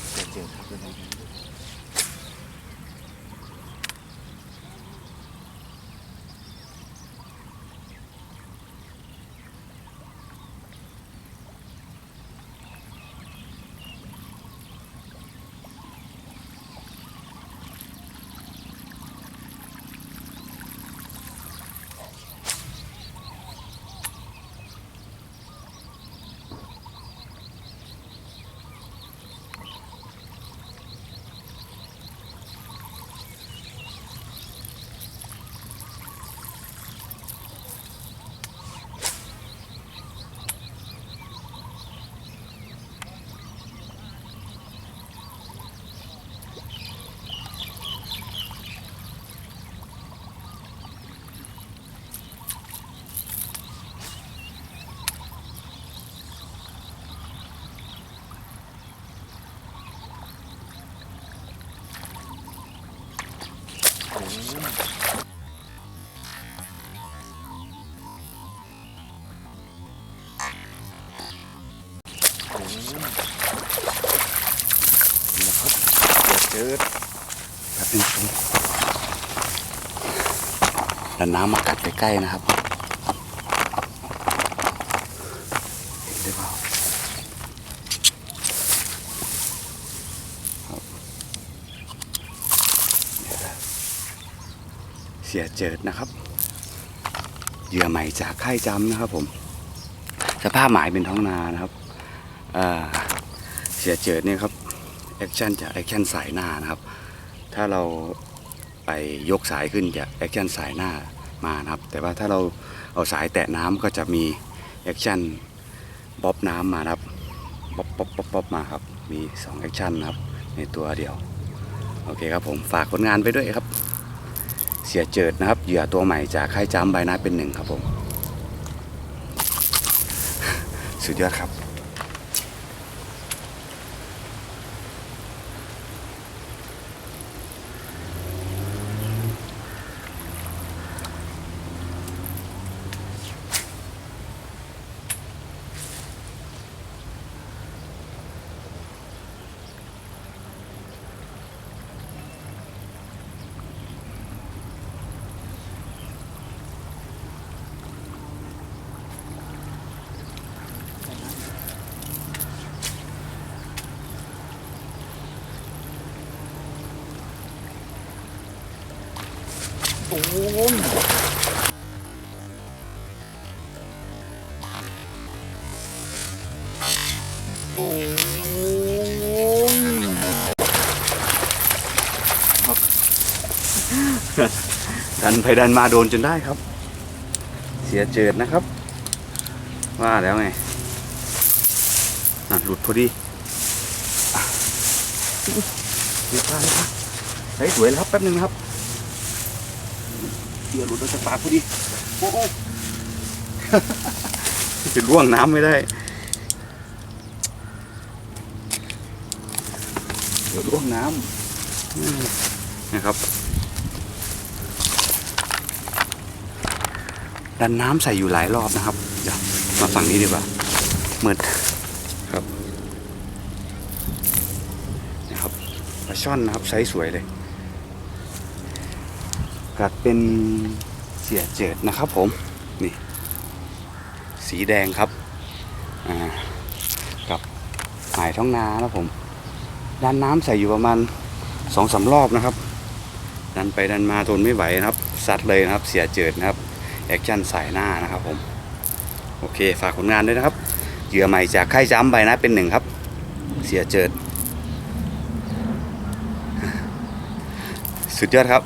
8.100 เจิแบบนน้ำมากัดใกล้ๆนะครับ สียเจิดนะครับ เหยื่อใหม่จากค่ายจำนะครับผม สภาพหมายเป็นท้องนานะครับเสียเจิดเนี่ยครับแอคชั่นจากแอคชั่นสายหน้านะครับ ถ้าเราไปยกสายขึ้นจะแอคชั่นสายหน้ามานะครับ แต่ว่าถ้าเราเอาสายแตะน้ำก็จะมีแอคชั่นบ๊อบน้ำมาครับบ๊อบบ๊อบบ๊อบบ๊อบมาครับ มี2แอคชั่นนะครับ ในตัวเดียว โอเคครับผมฝากผลงานไปด้วยครับ เสียเจิดนะครับ เหยื่อตัวใหม่จากค่ายจ้ำใบหน้าเป็นหนึ่งครับผม สุดยอดครับ ดันไปดันมาโดนจนได้ครับ เสียเจิดนะครับ ว่าแล้วไงนั่นหลุดพอดีเรียบร้อยครับเฮ้ยสวยแล้วครับแป๊บนึงนะครับ ดี๋ยวหลุดออกจากปากพอดีโอ้โหจะล่วงน้ำไม่ได้เดี๋ยวล่วงน้ำอืมนะครับดันน้ำใส่อยู่หลายรอบนะครับ เดี๋ยวมาฝั่งนี้ดีกว่ามืดครับนะครับปลาช่อนนะครับไซส์สวยเลย กัดเป็นเสียเจิดนะครับผม นี่ สีแดงครับอ่ากับหายท้องนานะผม ดันน้ำใส่อยู่ประมาณสองสารอบนะครับ ดันไปดันมาทนไม่ไหวนะครับซัดเลยนะครับ เสียเจิดนะครับแอคชั่นสายหน้านะครับผม โอเคฝากผลงานด้วยนะครับเหยื่อใหม่จากค่ายจ้ำใบนะเป็นหนึ่งครับ เสียเจิด สุดยอดครับ